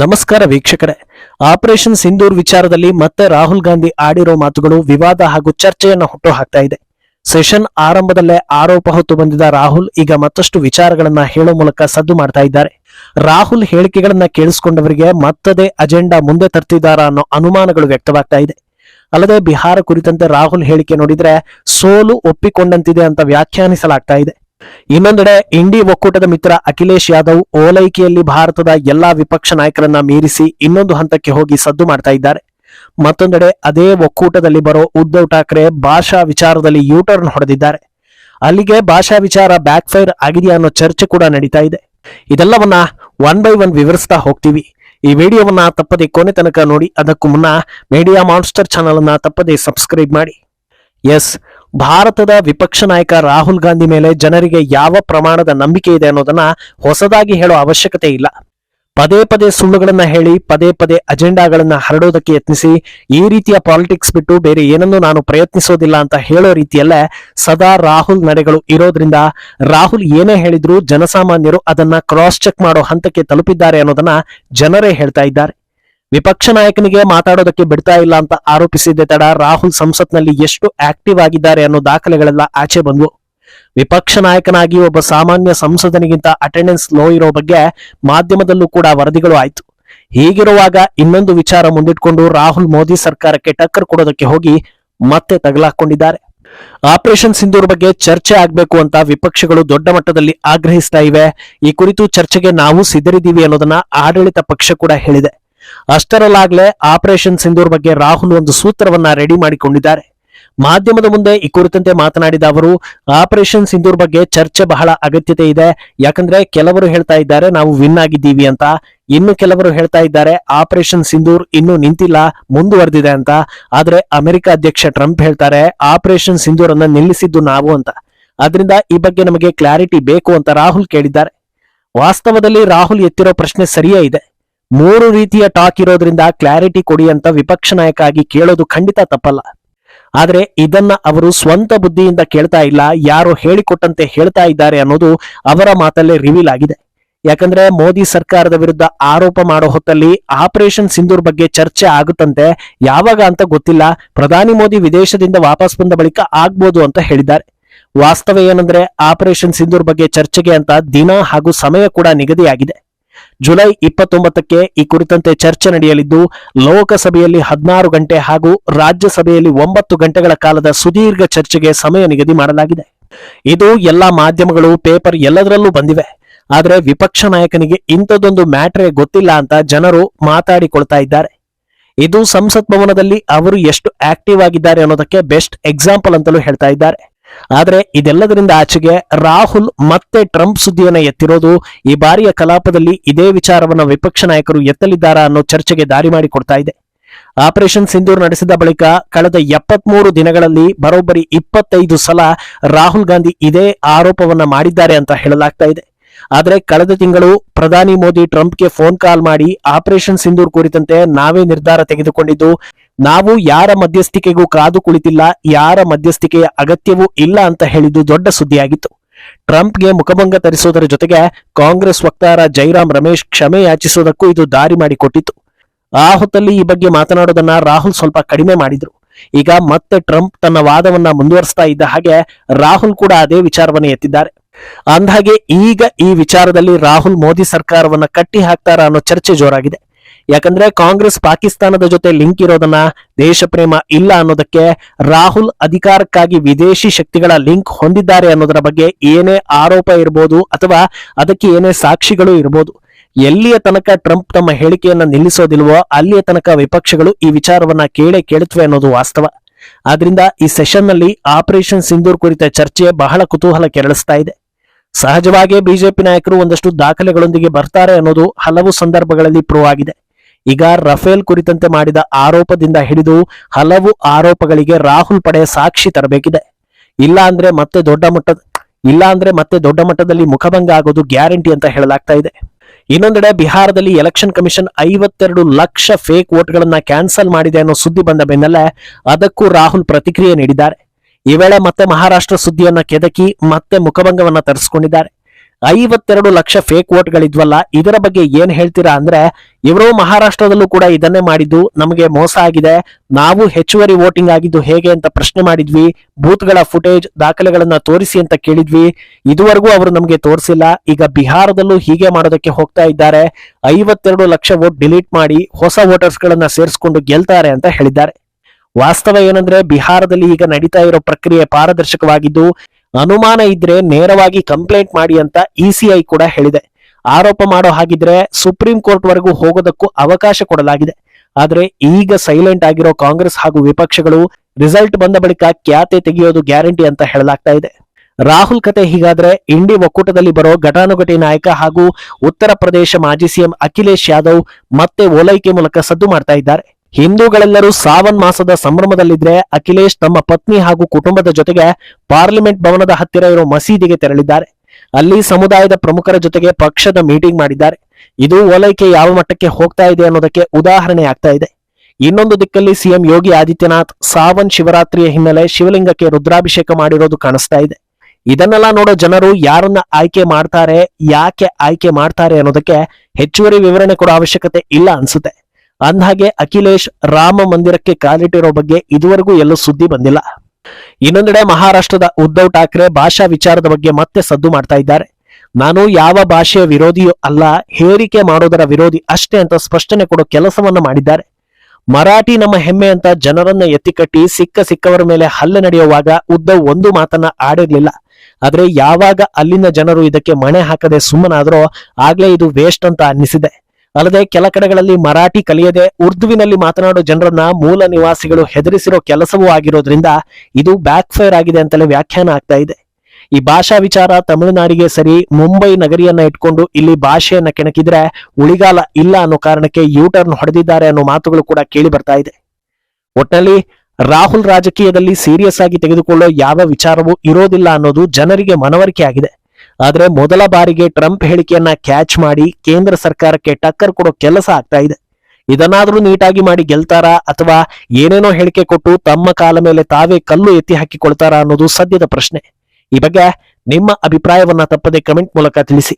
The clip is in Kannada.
ನಮಸ್ಕಾರ ವೀಕ್ಷಕರೇ. ಆಪರೇಷನ್ ಸಿಂಧೂರ್ ವಿಚಾರದಲ್ಲಿ ಮತ್ತೆ ರಾಹುಲ್ ಗಾಂಧಿ ಆಡಿರೋ ಮಾತುಗಳು ವಿವಾದ ಹಾಗೂ ಚರ್ಚೆಯನ್ನ ಹುಟ್ಟು ಹಾಕ್ತಾ ಇದೆ. ಸೆಷನ್ ಆರಂಭದಲ್ಲೇ ಆರೋಪ ಹೊತ್ತು ಬಂದಿದ್ದ ರಾಹುಲ್ ಈಗ ಮತ್ತಷ್ಟು ವಿಚಾರಗಳನ್ನ ಹೇಳೋ ಮೂಲಕ ಸದ್ದು ಮಾಡ್ತಾ ಇದ್ದಾರೆ. ರಾಹುಲ್ ಹೇಳಿಕೆಗಳನ್ನ ಕೇಳಿಸಿಕೊಂಡವರಿಗೆ ಮತ್ತದೇ ಅಜೆಂಡಾ ಮುಂದೆ ತರ್ತಿದ್ದಾರಾ ಅನ್ನೋ ಅನುಮಾನಗಳು ವ್ಯಕ್ತವಾಗ್ತಾ ಇದೆ. ಅಲ್ಲದೆ ಬಿಹಾರ ಕುರಿತಂತೆ ರಾಹುಲ್ ಹೇಳಿಕೆ ನೋಡಿದ್ರೆ ಸೋಲು ಒಪ್ಪಿಕೊಂಡಂತಿದೆ ಅಂತ ವ್ಯಾಖ್ಯಾನಿಸಲಾಗ್ತಾ ಇದೆ. ಇನ್ನೊಂದೆಡೆ ಇಂಡಿ ಒಕ್ಕೂಟದ ಮಿತ್ರ ಅಖಿಲೇಶ್ ಯಾದವ್ ಓಲೈಕೆಯಲ್ಲಿ ಭಾರತದ ಎಲ್ಲಾ ವಿಪಕ್ಷ ನಾಯಕರನ್ನ ಮೀರಿಸಿ ಇನ್ನೊಂದು ಹಂತಕ್ಕೆ ಹೋಗಿ ಸದ್ದು ಮಾಡ್ತಾ ಇದ್ದಾರೆ. ಮತ್ತೊಂದೆಡೆ ಅದೇ ಒಕ್ಕೂಟದಲ್ಲಿ ಬರೋ ಉದ್ಧವ್ ಠಾಕ್ರೆ ಭಾಷಾ ವಿಚಾರದಲ್ಲಿ ಯೂಟರ್ನ್ ಹೊಡೆದಿದ್ದಾರೆ. ಅಲ್ಲಿಗೆ ಭಾಷಾ ವಿಚಾರ ಬ್ಯಾಕ್ ಫೈರ್ ಆಗಿದೆಯಾ ಅನ್ನೋ ಚರ್ಚೆ ಕೂಡ ನಡೀತಾ ಇದೆ. ಇದೆಲ್ಲವನ್ನ ಒನ್ ಬೈ ಒನ್ ವಿವರಿಸ್ತಾ ಹೋಗ್ತೀವಿ. ಈ ವಿಡಿಯೋವನ್ನ ತಪ್ಪದೆ ಕೊನೆ ತನಕ ನೋಡಿ, ಅದಕ್ಕೂ ಮುನ್ನ ಮೀಡಿಯಾ ಮಾನ್ಸ್ಟರ್ ಚಾನಲ್ ಅನ್ನ ತಪ್ಪದೆ ಸಬ್ಸ್ಕ್ರೈಬ್ ಮಾಡಿ. ಎಸ್ ಭಾರತದ ವಿಪಕ್ಷ ನಾಯಕ ರಾಹುಲ್ ಗಾಂಧಿ ಮೇಲೆ ಜನರಿಗೆ ಯಾವ ಪ್ರಮಾಣದ ನಂಬಿಕೆ ಇದೆ ಅನ್ನೋದನ್ನ ಹೊಸದಾಗಿ ಹೇಳೋ ಅವಶ್ಯಕತೆ ಇಲ್ಲ. ಪದೇ ಪದೇ ಸುಳ್ಳುಗಳನ್ನ ಹೇಳಿ, ಪದೇ ಪದೇ ಅಜೆಂಡಾಗಳನ್ನ ಹರಡೋದಕ್ಕೆ ಯತ್ನಿಸಿ, ಈ ರೀತಿಯ ಪಾಲಿಟಿಕ್ಸ್ ಬಿಟ್ಟು ಬೇರೆ ಏನನ್ನೂ ನಾನು ಪ್ರಯತ್ನಿಸೋದಿಲ್ಲ ಅಂತ ಹೇಳೋ ರೀತಿಯಲ್ಲೇ ಸದಾ ರಾಹುಲ್ ನಡೆಗಳು ಇರೋದ್ರಿಂದ ರಾಹುಲ್ ಏನೇ ಹೇಳಿದ್ರು ಜನಸಾಮಾನ್ಯರು ಅದನ್ನ ಕ್ರಾಸ್ ಚೆಕ್ ಮಾಡೋ ಹಂತಕ್ಕೆ ತಲುಪಿದ್ದಾರೆ ಅನ್ನೋದನ್ನ ಜನರೇ ಹೇಳ್ತಾ ಇದ್ದಾರೆ. ವಿಪಕ್ಷ ನಾಯಕನಿಗೆ ಮಾತಾಡೋದಕ್ಕೆ ಬಿಡ್ತಾ ಇಲ್ಲ ಅಂತ ಆರೋಪಿಸಿದ್ದೆ ತಡ ರಾಹುಲ್ ಸಂಸತ್ನಲ್ಲಿ ಎಷ್ಟು ಆಕ್ಟಿವ್ ಆಗಿದ್ದಾರೆ ಅನ್ನೋ ದಾಖಲೆಗಳೆಲ್ಲ ಆಚೆ ಬಂದ್ವು. ವಿಪಕ್ಷ ನಾಯಕನಾಗಿ ಒಬ್ಬ ಸಾಮಾನ್ಯ ಸಂಸದನಿಗಿಂತ ಅಟೆಂಡೆನ್ಸ್ ಲೋ ಇರೋ ಬಗ್ಗೆ ಮಾಧ್ಯಮದಲ್ಲೂ ಕೂಡ ವರದಿಗಳು ಆಯ್ತು. ಹೀಗಿರುವಾಗ ಇನ್ನೊಂದು ವಿಚಾರ ಮುಂದಿಟ್ಕೊಂಡು ರಾಹುಲ್ ಮೋದಿ ಸರ್ಕಾರಕ್ಕೆ ಟಕ್ಕರ್ ಕೊಡೋದಕ್ಕೆ ಹೋಗಿ ಮತ್ತೆ ತಗಲಾಕೊಂಡಿದ್ದಾರೆ. ಆಪರೇಷನ್ ಸಿಂಧೂರ್ ಬಗ್ಗೆ ಚರ್ಚೆ ಆಗ್ಬೇಕು ಅಂತ ವಿಪಕ್ಷಗಳು ದೊಡ್ಡ ಮಟ್ಟದಲ್ಲಿ ಆಗ್ರಹಿಸ್ತಾ ಇವೆ. ಈ ಕುರಿತು ಚರ್ಚೆಗೆ ನಾವು ಸಿದ್ಧರಿದ್ದೀವಿ ಅನ್ನೋದನ್ನ ಆಡಳಿತ ಪಕ್ಷ ಕೂಡ ಹೇಳಿದೆ. ಅಷ್ಟರಲ್ಲಾಗ್ಲೇ ಆಪರೇಷನ್ ಸಿಂಧೂರ್ ಬಗ್ಗೆ ರಾಹುಲ್ ಒಂದು ಸೂತ್ರವನ್ನ ರೆಡಿ ಮಾಡಿಕೊಂಡಿದ್ದಾರೆ. ಮಾಧ್ಯಮದ ಮುಂದೆ ಈ ಕುರಿತಂತೆ ಮಾತನಾಡಿದ ಅವರು ಆಪರೇಷನ್ ಸಿಂಧೂರ್ ಬಗ್ಗೆ ಚರ್ಚೆ ಬಹಳ ಅಗತ್ಯತೆ ಇದೆ. ಯಾಕಂದ್ರೆ ಕೆಲವರು ಹೇಳ್ತಾ ಇದ್ದಾರೆ, ನಾವು ವಿನ್ ಆಗಿದ್ದೀವಿ ಅಂತ. ಇನ್ನು ಕೆಲವರು ಹೇಳ್ತಾ ಇದ್ದಾರೆ ಆಪರೇಷನ್ ಸಿಂಧೂರ್ ಇನ್ನು ನಿಂತಿಲ್ಲ, ಮುಂದುವರೆದಿದೆ ಅಂತ. ಆದ್ರೆ ಅಮೆರಿಕ ಅಧ್ಯಕ್ಷ ಟ್ರಂಪ್ ಹೇಳ್ತಾರೆ ಆಪರೇಷನ್ ಸಿಂಧೂರ್ ಅನ್ನ ನಿಲ್ಲಿಸಿದ್ದು ನಾವು ಅಂತ. ಅದರಿಂದ ಈ ಬಗ್ಗೆ ನಮಗೆ ಕ್ಲಾರಿಟಿ ಬೇಕು ಅಂತ ರಾಹುಲ್ ಕೇಳಿದ್ದಾರೆ. ವಾಸ್ತವದಲ್ಲಿ ರಾಹುಲ್ ಎತ್ತಿರೋ ಪ್ರಶ್ನೆ ಸರಿಯೇ ಇದೆ. ಮೂರು ರೀತಿಯ ಟಾಕ್ ಇರೋದ್ರಿಂದ ಕ್ಲಾರಿಟಿ ಕೊಡಿ ಅಂತ ವಿಪಕ್ಷ ನಾಯಕ ಆಗಿ ಕೇಳೋದು ಖಂಡಿತ ತಪ್ಪಲ್ಲ. ಆದರೆ ಇದನ್ನ ಅವರು ಸ್ವಂತ ಬುದ್ಧಿಯಿಂದ ಕೇಳ್ತಾ ಇಲ್ಲ, ಯಾರು ಹೇಳಿಕೊಟ್ಟಂತೆ ಹೇಳ್ತಾ ಇದ್ದಾರೆ ಅನ್ನೋದು ಅವರ ಮಾತಲ್ಲೇ ರಿವೀಲ್ ಆಗಿದೆ. ಯಾಕಂದ್ರೆ ಮೋದಿ ಸರ್ಕಾರದ ವಿರುದ್ಧ ಆರೋಪ ಮಾಡೋ ಹೊತ್ತಲ್ಲಿ ಆಪರೇಷನ್ ಸಿಂಧೂರ್ ಬಗ್ಗೆ ಚರ್ಚೆ ಆಗುತ್ತಂತೆ, ಯಾವಾಗ ಅಂತ ಗೊತ್ತಿಲ್ಲ. ಪ್ರಧಾನಿ ಮೋದಿ ವಿದೇಶದಿಂದ ವಾಪಸ್ ಬಂದ ಬಳಿಕ ಆಗ್ಬೋದು ಅಂತ ಹೇಳಿದ್ದಾರೆ. ವಾಸ್ತವ ಏನಂದ್ರೆ ಆಪರೇಷನ್ ಸಿಂಧೂರ್ ಬಗ್ಗೆ ಚರ್ಚೆಗೆ ಅಂತ ದಿನ ಹಾಗೂ ಸಮಯ ಕೂಡ ನಿಗದಿಯಾಗಿದೆ. ಜುಲೈ ಇಪ್ಪತ್ತೊಂಬತ್ತಕ್ಕೆ ಈ ಕುರಿತಂತೆ ಚರ್ಚೆ ನಡೆಯಲಿದ್ದು, ಲೋಕಸಭೆಯಲ್ಲಿ ಹದಿನಾರು ಗಂಟೆ ಹಾಗೂ ರಾಜ್ಯಸಭೆಯಲ್ಲಿ ಒಂಬತ್ತು ಗಂಟೆಗಳ ಕಾಲದ ಸುದೀರ್ಘ ಚರ್ಚೆಗೆ ಸಮಯ ನಿಗದಿ ಮಾಡಲಾಗಿದೆ. ಇದು ಎಲ್ಲಾ ಮಾಧ್ಯಮಗಳು, ಪೇಪರ್ ಎಲ್ಲದರಲ್ಲೂ ಬಂದಿವೆ. ಆದರೆ ವಿಪಕ್ಷ ನಾಯಕನಿಗೆ ಇಂಥದ್ದೊಂದು ಮ್ಯಾಟ್ರೇ ಗೊತ್ತಿಲ್ಲ ಅಂತ ಜನರು ಮಾತಾಡಿಕೊಳ್ತಾ ಇದ್ದಾರೆ. ಇದು ಸಂಸತ್ ಭವನದಲ್ಲಿ ಅವರು ಎಷ್ಟು ಆಕ್ಟಿವ್ ಆಗಿದ್ದಾರೆ ಅನ್ನೋದಕ್ಕೆ ಬೆಸ್ಟ್ ಎಕ್ಸಾಂಪಲ್ ಅಂತಲೂ ಹೇಳ್ತಾ ಇದ್ದಾರೆ. ಆದ್ರೆ ಇದೆಲ್ಲದರಿಂದ ಆಚೆಗೆ ರಾಹುಲ್ ಮತ್ತೆ ಟ್ರಂಪ್ ಸುದ್ದಿಯನ್ನ ಎತ್ತಿರೋದು ಈ ಬಾರಿಯ ಕಲಾಪದಲ್ಲಿ ಇದೇ ವಿಚಾರವನ್ನ ವಿಪಕ್ಷ ನಾಯಕರು ಎತ್ತಲಿದ್ದಾರಾ ಅನ್ನೋ ಚರ್ಚೆಗೆ ದಾರಿ ಮಾಡಿಕೊಡ್ತಾ ಇದೆ. ಆಪರೇಷನ್ ಸಿಂಧೂರ್ ನಡೆಸಿದ ಬಳಿಕ ಕಳೆದ ಎಪ್ಪತ್ಮೂರು ದಿನಗಳಲ್ಲಿ ಬರೋಬ್ಬರಿ ಇಪ್ಪತ್ತೈದು ಸಲ ರಾಹುಲ್ ಗಾಂಧಿ ಇದೇ ಆರೋಪವನ್ನ ಮಾಡಿದ್ದಾರೆ ಅಂತ ಹೇಳಲಾಗ್ತಾ ಇದೆ. ಆದ್ರೆ ಕಳೆದ ತಿಂಗಳು ಪ್ರಧಾನಿ ಮೋದಿ ಟ್ರಂಪ್ಗೆ ಫೋನ್ ಕಾಲ್ ಮಾಡಿ ಆಪರೇಷನ್ ಸಿಂಧೂರ್ ಕುರಿತಂತೆ ನಾವೇ ನಿರ್ಧಾರ ತೆಗೆದುಕೊಂಡಿದ್ದು, ನಾವು ಯಾರ ಮಧ್ಯಸ್ಥಿಕೆಗೂ ಕಾದು ಕುಳಿತಿಲ್ಲ, ಯಾರ ಮಧ್ಯಸ್ಥಿಕೆಯ ಅಗತ್ಯವೂ ಇಲ್ಲ ಅಂತ ಹೇಳಿದ್ದು ದೊಡ್ಡ ಸುದ್ದಿಯಾಗಿತ್ತು. ಟ್ರಂಪ್ಗೆ ಮುಖಭಂಗ ತರಿಸೋದರ ಜೊತೆಗೆ ಕಾಂಗ್ರೆಸ್ ವಕ್ತಾರ ಜೈರಾಮ್ ರಮೇಶ್ ಕ್ಷಮೆ ಯಾಚಿಸುವುದಕ್ಕೂ ಇದು ದಾರಿ ಮಾಡಿಕೊಟ್ಟಿತ್ತು. ಆ ಹೊತ್ತಲ್ಲಿ ಈ ಬಗ್ಗೆ ಮಾತನಾಡೋದನ್ನ ರಾಹುಲ್ ಸ್ವಲ್ಪ ಕಡಿಮೆ ಮಾಡಿದ್ರು. ಈಗ ಮತ್ತೆ ಟ್ರಂಪ್ ತನ್ನ ವಾದವನ್ನ ಮುಂದುವರಿಸ್ತಾ ಇದ್ದ ಹಾಗೆ ರಾಹುಲ್ ಕೂಡ ಅದೇ ವಿಚಾರವನ್ನು ಎತ್ತಿದ್ದಾರೆ. ಅಂದ್ಹಾಗೆ ಈಗ ಈ ವಿಚಾರದಲ್ಲಿ ರಾಹುಲ್ ಮೋದಿ ಸರ್ಕಾರವನ್ನ ಕಟ್ಟಿ ಹಾಕ್ತಾರ ಅನ್ನೋ ಚರ್ಚೆ ಜೋರಾಗಿದೆ. ಯಾಕಂದ್ರೆ ಕಾಂಗ್ರೆಸ್ ಪಾಕಿಸ್ತಾನದ ಜೊತೆ ಲಿಂಕ್ ಇರೋದನ್ನ ದೇಶ ಪ್ರೇಮ ಇಲ್ಲ ಅನ್ನೋದಕ್ಕೆ ರಾಹುಲ್ ಅಧಿಕಾರಕ್ಕಾಗಿ ವಿದೇಶಿ ಶಕ್ತಿಗಳ ಲಿಂಕ್ ಹೊಂದಿದ್ದಾರೆ ಅನ್ನೋದರ ಬಗ್ಗೆ ಏನೇ ಆರೋಪ ಇರಬಹುದು ಅಥವಾ ಅದಕ್ಕೆ ಏನೇ ಸಾಕ್ಷಿಗಳು ಇರಬಹುದು ಎಲ್ಲಿಯ ತನಕ ಟ್ರಂಪ್ ತಮ್ಮ ಹೇಳಿಕೆಯನ್ನ ನಿಲ್ಲಿಸೋದಿಲ್ವೋ ಅಲ್ಲಿಯ ತನಕ ವಿಪಕ್ಷಗಳು ಈ ವಿಚಾರವನ್ನ ಕೇಳೇ ಕೇಳುತ್ತವೆ ಅನ್ನೋದು ವಾಸ್ತವ. ಆದ್ರಿಂದ ಈ ಸೆಷನ್ನಲ್ಲಿ ಆಪರೇಷನ್ ಸಿಂಧೂರ್ ಕುರಿತ ಚರ್ಚೆ ಬಹಳ ಕುತೂಹಲ ಕೆರಳಿಸ್ತಾ ಇದೆ. ಸಹಜವಾಗಿಯೇ ಬಿಜೆಪಿ ನಾಯಕರು ಒಂದಷ್ಟು ದಾಖಲೆಗಳೊಂದಿಗೆ ಬರ್ತಾರೆ ಅನ್ನೋದು ಹಲವು ಸಂದರ್ಭಗಳಲ್ಲಿ ಪ್ರೂವ್ ಆಗಿದೆ. ಈಗ ರಫೇಲ್ ಕುರಿತಂತೆ ಮಾಡಿದ ಆರೋಪದಿಂದ ಹಿಡಿದು ಹಲವು ಆರೋಪಗಳಿಗೆ ರಾಹುಲ್ ಪಡೆ ಸಾಕ್ಷಿ ತರಬೇಕಿದೆ. ಇಲ್ಲ ಅಂದ್ರೆ ಮತ್ತೆ ದೊಡ್ಡ ಮಟ್ಟದ, ಇಲ್ಲ ಅಂದ್ರೆ ಮತ್ತೆ ದೊಡ್ಡ ಮಟ್ಟದಲ್ಲಿ ಮುಖಭಂಗ ಆಗೋದು ಗ್ಯಾರಂಟಿ ಅಂತ ಹೇಳಲಾಗ್ತಾ ಇದೆ. ಇನ್ನೊಂದೆಡೆ ಬಿಹಾರದಲ್ಲಿ ಎಲೆಕ್ಷನ್ ಕಮಿಷನ್ ಐವತ್ತೆರಡು ಲಕ್ಷ ಫೇಕ್ ವೋಟ್ಗಳನ್ನ ಕ್ಯಾನ್ಸಲ್ ಮಾಡಿದೆ ಅನ್ನೋ ಸುದ್ದಿ ಬಂದ ಬೆನ್ನಲ್ಲೇ ಅದಕ್ಕೂ ರಾಹುಲ್ ಪ್ರತಿಕ್ರಿಯೆ ನೀಡಿದ್ದಾರೆ. ಈ ವೇಳೆ ಮತ್ತೆ ಮಹಾರಾಷ್ಟ್ರ ಸುದ್ದಿಯನ್ನ ಕೆದಕಿ ಮತ್ತೆ ಮುಖಭಂಗವನ್ನ ತರಿಸಿಕೊಂಡಿದ್ದಾರೆ. ಐವತ್ತೆರಡು ಲಕ್ಷ ಫೇಕ್ ವೋಟ್ಗಳಿದ್ವಲ್ಲ ಇದರ ಬಗ್ಗೆ ಏನ್ ಹೇಳ್ತೀರಾ ಅಂದ್ರೆ, ಇವರು ಮಹಾರಾಷ್ಟ್ರದಲ್ಲೂ ಕೂಡ ಇದನ್ನೇ ಮಾಡಿದ್ದು, ನಮಗೆ ಮೋಸ ಆಗಿದೆ, ನಾವು ಹೆಚ್ಚುವರಿ ವೋಟಿಂಗ್ ಆಗಿದ್ದು ಹೇಗೆ ಅಂತ ಪ್ರಶ್ನೆ ಮಾಡಿದ್ವಿ, ಬೂತ್ಗಳ ಫುಟೇಜ್ ದಾಖಲೆಗಳನ್ನ ತೋರಿಸಿ ಅಂತ ಕೇಳಿದ್ವಿ, ಇದುವರೆಗೂ ಅವರು ನಮಗೆ ತೋರಿಸಿಲ್ಲ, ಈಗ ಬಿಹಾರದಲ್ಲೂ ಹೀಗೆ ಮಾಡೋದಕ್ಕೆ ಹೋಗ್ತಾ ಇದ್ದಾರೆ, ಐವತ್ತೆರಡು ಲಕ್ಷ ವೋಟ್ ಡಿಲೀಟ್ ಮಾಡಿ ಹೊಸ ವೋಟರ್ಸ್ ಗಳನ್ನ ಸೇರಿಸಿಕೊಂಡು ಗೆಲ್ತಾರೆ ಅಂತ ಹೇಳಿದ್ದಾರೆ. ವಾಸ್ತವ ಏನಂದ್ರೆ, ಬಿಹಾರದಲ್ಲಿ ಈಗ ನಡೀತಾ ಇರೋ ಪ್ರಕ್ರಿಯೆ ಪಾರದರ್ಶಕವಾಗಿದ್ದು ಅನುಮಾನ ಇದ್ರೆ ನೇರವಾಗಿ ಕಂಪ್ಲೇಂಟ್ ಮಾಡಿ ಅಂತ ಇಸಿಐ ಕೂಡ ಹೇಳಿದೆ. ಆರೋಪ ಮಾಡೋ ಹಾಗಿದ್ರೆ ಸುಪ್ರೀಂ ಕೋರ್ಟ್ ವರೆಗೂ ಹೋಗೋದಕ್ಕೂ ಅವಕಾಶ ಕೊಡಲಾಗಿದೆ. ಆದ್ರೆ ಈಗ ಸೈಲೆಂಟ್ ಆಗಿರೋ ಕಾಂಗ್ರೆಸ್ ಹಾಗೂ ವಿಪಕ್ಷಗಳು ರಿಸಲ್ಟ್ ಬಂದ ಬಳಿಕ ಖ್ಯಾತೆ ತೆಗೆಯೋದು ಗ್ಯಾರಂಟಿ ಅಂತ ಹೇಳಲಾಗ್ತಾ ಇದೆ. ರಾಹುಲ್ ಕತೆ ಹೀಗಾದ್ರೆ ಇಂಡಿ ಒಕ್ಕೂಟದಲ್ಲಿ ಬರೋ ಘಟಾನುಘಟಿ ನಾಯಕ ಹಾಗೂ ಉತ್ತರ ಪ್ರದೇಶ ಮಾಜಿ ಸಿಎಂ ಅಖಿಲೇಶ್ ಯಾದವ್ ಮತ್ತೆ ಓಲೈಕೆ ಮೂಲಕ ಸದ್ದು ಮಾಡ್ತಾ ಇದ್ದಾರೆ. ಹಿಂದೂಗಳೆಲ್ಲರೂ ಸಾವನ್ ಮಾಸದ ಸಂಭ್ರಮದಲ್ಲಿದ್ರೆ ಅಖಿಲೇಶ್ ತಮ್ಮ ಪತ್ನಿ ಹಾಗೂ ಕುಟುಂಬದ ಜೊತೆಗೆ ಪಾರ್ಲಿಮೆಂಟ್ ಭವನದ ಹತ್ತಿರ ಇರೋ ಮಸೀದಿಗೆ ತೆರಳಿದ್ದಾರೆ. ಅಲ್ಲಿ ಸಮುದಾಯದ ಪ್ರಮುಖರ ಜೊತೆಗೆ ಪಕ್ಷದ ಮೀಟಿಂಗ್ ಮಾಡಿದ್ದಾರೆ. ಇದು ಓಲೈಕೆ ಯಾವ ಮಟ್ಟಕ್ಕೆ ಹೋಗ್ತಾ ಇದೆ ಅನ್ನೋದಕ್ಕೆ ಉದಾಹರಣೆ ಆಗ್ತಾ ಇದೆ. ಇನ್ನೊಂದು ದಿಕ್ಕಲ್ಲಿ ಸಿಎಂ ಯೋಗಿ ಆದಿತ್ಯನಾಥ್ ಸಾವನ್ ಶಿವರಾತ್ರಿಯ ಹಿನ್ನೆಲೆ ಶಿವಲಿಂಗಕ್ಕೆ ರುದ್ರಾಭಿಷೇಕ ಮಾಡಿರೋದು ಕಾಣಿಸ್ತಾ ಇದೆ. ಇದನ್ನೆಲ್ಲ ನೋಡೋ ಜನರು ಯಾರನ್ನ ಆಯ್ಕೆ ಮಾಡ್ತಾರೆ, ಯಾಕೆ ಆಯ್ಕೆ ಮಾಡ್ತಾರೆ ಅನ್ನೋದಕ್ಕೆ ಹೆಚ್ಚುವರಿ ವಿವರಣೆ ಕೊಡೋ ಅವಶ್ಯಕತೆ ಇಲ್ಲ ಅನ್ಸುತ್ತೆ. ಅಂದ್ಹಾಗೆ ಅಖಿಲೇಶ್ ರಾಮ ಮಂದಿರಕ್ಕೆ ಕಾಲಿಟ್ಟಿರೋ ಬಗ್ಗೆ ಇದುವರೆಗೂ ಎಲ್ಲೂ ಸುದ್ದಿ ಬಂದಿಲ್ಲ. ಇನ್ನೊಂದೆಡೆ ಮಹಾರಾಷ್ಟ್ರದ ಉದ್ಧವ್ ಠಾಕ್ರೆ ಭಾಷಾ ವಿಚಾರದ ಬಗ್ಗೆ ಮತ್ತೆ ಸದ್ದು ಮಾಡ್ತಾ ಇದ್ದಾರೆ. ನಾನು ಯಾವ ಭಾಷೆಯ ವಿರೋಧಿಯೂ ಅಲ್ಲ, ಹೇರಿಕೆ ಮಾಡೋದರ ವಿರೋಧಿ ಅಷ್ಟೇ ಅಂತ ಸ್ಪಷ್ಟನೆ ಕೊಡೋ ಕೆಲಸವನ್ನ ಮಾಡಿದ್ದಾರೆ. ಮರಾಠಿ ನಮ್ಮ ಹೆಮ್ಮೆ ಅಂತ ಜನರನ್ನ ಎತ್ತಿಕಟ್ಟಿ ಸಿಕ್ಕ ಸಿಕ್ಕವರ ಮೇಲೆ ಹಲ್ಲೆ ನಡೆಯುವಾಗ ಉದ್ಧವ್ ಒಂದು ಮಾತನ್ನ ಆಡಿರ್ಲಿಲ್ಲ. ಆದ್ರೆ ಯಾವಾಗ ಅಲ್ಲಿನ ಜನರು ಇದಕ್ಕೆ ಮಣೆ ಹಾಕದೆ ಸುಮ್ಮನಾದ್ರೋ ಆಗ್ಲೇ ಇದು ವೇಸ್ಟ್ ಅಂತ ಅನ್ನಿಸಿದೆ. ಅಲ್ಲದೆ ಕೆಲ ಕಡೆಗಳಲ್ಲಿ ಮರಾಠಿ ಕಲಿಯದೆ ಉರ್ದುವಿನಲ್ಲಿ ಮಾತನಾಡೋ ಜನರನ್ನ ಮೂಲ ನಿವಾಸಿಗಳು ಹೆದರಿಸಿರೋ ಕೆಲಸವೂ ಆಗಿರೋದ್ರಿಂದ ಇದು ಬ್ಯಾಕ್ ಫೈರ್ ಆಗಿದೆ ಅಂತಲೇ ವ್ಯಾಖ್ಯಾನ ಆಗ್ತಾ ಇದೆ. ಈ ಭಾಷಾ ವಿಚಾರ ತಮಿಳುನಾಡಿಗೆ ಸರಿ, ಮುಂಬೈ ನಗರಿಯನ್ನ ಇಟ್ಕೊಂಡು ಇಲ್ಲಿ ಭಾಷೆಯನ್ನ ಕೆಣಕಿದ್ರೆ ಉಳಿಗಾಲ ಇಲ್ಲ ಅನ್ನೋ ಕಾರಣಕ್ಕೆ ಯೂ ಟರ್ನ್ ಹೊಡೆದಿದ್ದಾರೆ ಅನ್ನೋ ಮಾತುಗಳು ಕೂಡ ಕೇಳಿ ಬರ್ತಾ ಇದೆ. ಒಟ್ಟಿನಲ್ಲಿ ರಾಹುಲ್ ರಾಜಕೀಯದಲ್ಲಿ ಸೀರಿಯಸ್ ಆಗಿ ತೆಗೆದುಕೊಳ್ಳೋ ಯಾವ ವಿಚಾರವೂ ಇರೋದಿಲ್ಲ ಅನ್ನೋದು ಜನರಿಗೆ ಮನವರಿಕೆ ಆಗಿದೆ. ಆದ್ರೆ ಮೊದಲ ಬಾರಿಗೆ ಟ್ರಂಪ್ ಹೇಳಿಕೆಯನ್ನ ಕ್ಯಾಚ್ ಮಾಡಿ ಕೇಂದ್ರ ಸರ್ಕಾರಕ್ಕೆ ಟಕ್ಕರ್ ಕೊಡೋ ಕೆಲಸ ಆಗ್ತಾ ಇದೆ. ಇದನ್ನಾದ್ರೂ ನೀಟಾಗಿ ಮಾಡಿ ಗೆಲ್ತಾರಾ ಅಥವಾ ಏನೇನೋ ಹೇಳಿಕೆ ಕೊಟ್ಟು ತಮ್ಮ ಕಾಲ ಮೇಲೆ ತಾವೇ ಕಲ್ಲು ಎತ್ತಿ ಹಾಕಿಕೊಳ್ತಾರಾ ಅನ್ನೋದು ಸದ್ಯದ ಪ್ರಶ್ನೆ. ಈ ಬಗ್ಗೆ ನಿಮ್ಮ ಅಭಿಪ್ರಾಯವನ್ನ ತಪ್ಪದೆ ಕಮೆಂಟ್ ಮೂಲಕ ತಿಳಿಸಿ.